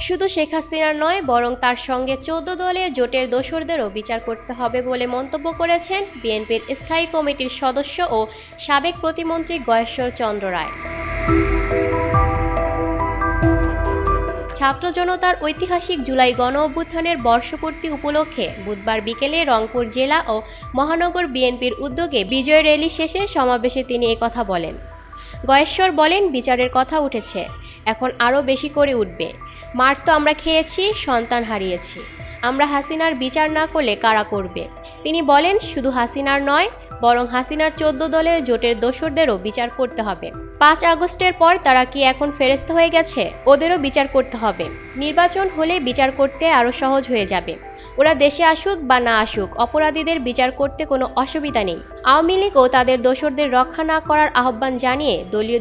শুধু শেখ হাসিনার নয়, বরং তার সঙ্গে চৌদ্দ দলের জোটের দোসরদেরও বিচার করতে হবে বলে মন্তব্য করেছেন বিএনপির স্থায়ী কমিটির সদস্য ও সাবেক প্রতিমন্ত্রী গয়েশ্বর চন্দ্র রায়। ছাত্র জনতার ঐতিহাসিক জুলাই গণ অভ্যুত্থানের বর্ষপূর্তি উপলক্ষে বুধবার বিকেলে রংপুর জেলা ও মহানগর বিএনপির উদ্যোগে বিজয় র্যালি শেষে সমাবেশে তিনি কথা বলেন। গয়েশ্বর বলেন, বিচারের কথা উঠেছে। এখন আরও বেশি করে উঠবে। মার তো আমরা খেয়েছি, সন্তান হারিয়েছি। আমরা হাসিনার বিচার না করলে কারা করবে? তিনি বলেন, শুধু হাসিনার নয়, বরং হাসিনার চোদ্দ দলের জোটের দোসরদেরও বিচার করতে হবে। পাঁচ আগস্টের পর তারা কি এখন ফেরস্ত হয়ে গেছে? ওদেরও বিচার করতে হবে। নির্বাচন হলে বিচার করতে আরও সহজ হয়ে যাবে। ওরা দেশে আসুক বা না আসুক, অপরাধীদের বিচার করতে কোনো অসুবিধা নেই। আওয়ামী লীগও তাদের দোসরদের রক্ষা না করার আহ্বান জানিয়ে দলীয়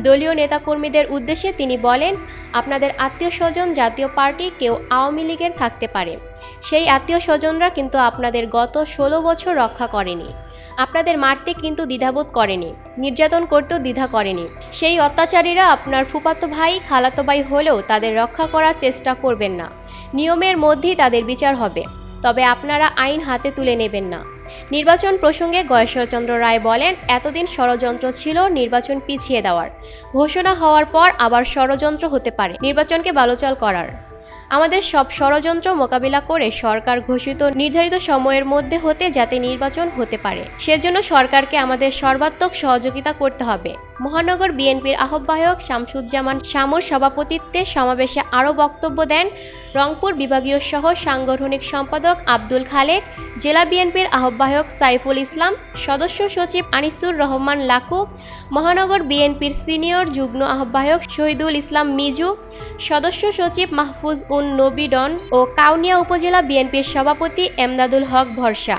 দলীয় নেতাকর্মীদের উদ্দেশ্যে তিনি বলেন, আপনাদের আত্মীয় স্বজন জাতীয় পার্টি কেউ আওয়ামী লীগের থাকতে পারে। সেই আত্মীয় স্বজনরা কিন্তু আপনাদের গত ষোলো বছর রক্ষা করেনি। আপনাদের মারতে কিন্তু দ্বিধাবোধ করেনি, নির্যাতন করতেও দ্বিধা করেনি। সেই অত্যাচারীরা আপনার ফুপাতো ভাই, খালাতো ভাই হলেও তাদের রক্ষা করার চেষ্টা করবেন না। নিয়মের মধ্যেই তাদের বিচার হবে। তবে আপনারা আইন হাতে তুলে নেবেন না। নির্বাচন প্রসঙ্গে গয়েশ্বরচন্দ্র রায় বলেন, এতদিন ষড়যন্ত্র ছিল, নির্বাচন পিছিয়ে দেওয়ার। ঘোষণা হওয়ার পর আবার ষড়যন্ত্র হতে পারে, নির্বাচনকে বালোচাল করার। আমাদের সব ষড়যন্ত্র মোকাবিলা করে সরকার ঘোষিত নির্ধারিত সময়ের মধ্যে হতে যাতে নির্বাচন হতে পারে। সেজন্য সরকারকে আমাদের সর্বাত্মক সহযোগিতা করতে হবে। মহানগর বিএনপির আহ্বায়ক শামসুজ্জামান শামুর সভাপতিত্বে সমাবেশে আরও বক্তব্য দেন রংপুর বিভাগীয় সহ সাংগঠনিক সম্পাদক আব্দুল খালেক, জেলা বিএনপির আহ্বায়ক সাইফুল ইসলাম, সদস্য সচিব আনিসুর রহমান লাকু, মহানগর বিএনপির সিনিয়র যুগ্ম আহ্বায়ক শহীদুল ইসলাম মিজু, সদস্য সচিব মাহফুজ উন নবী ডন ও কাউনিয়া উপজেলা বিএনপির সভাপতি এমদাদুল হক ভরসা।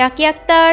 Lucky Akter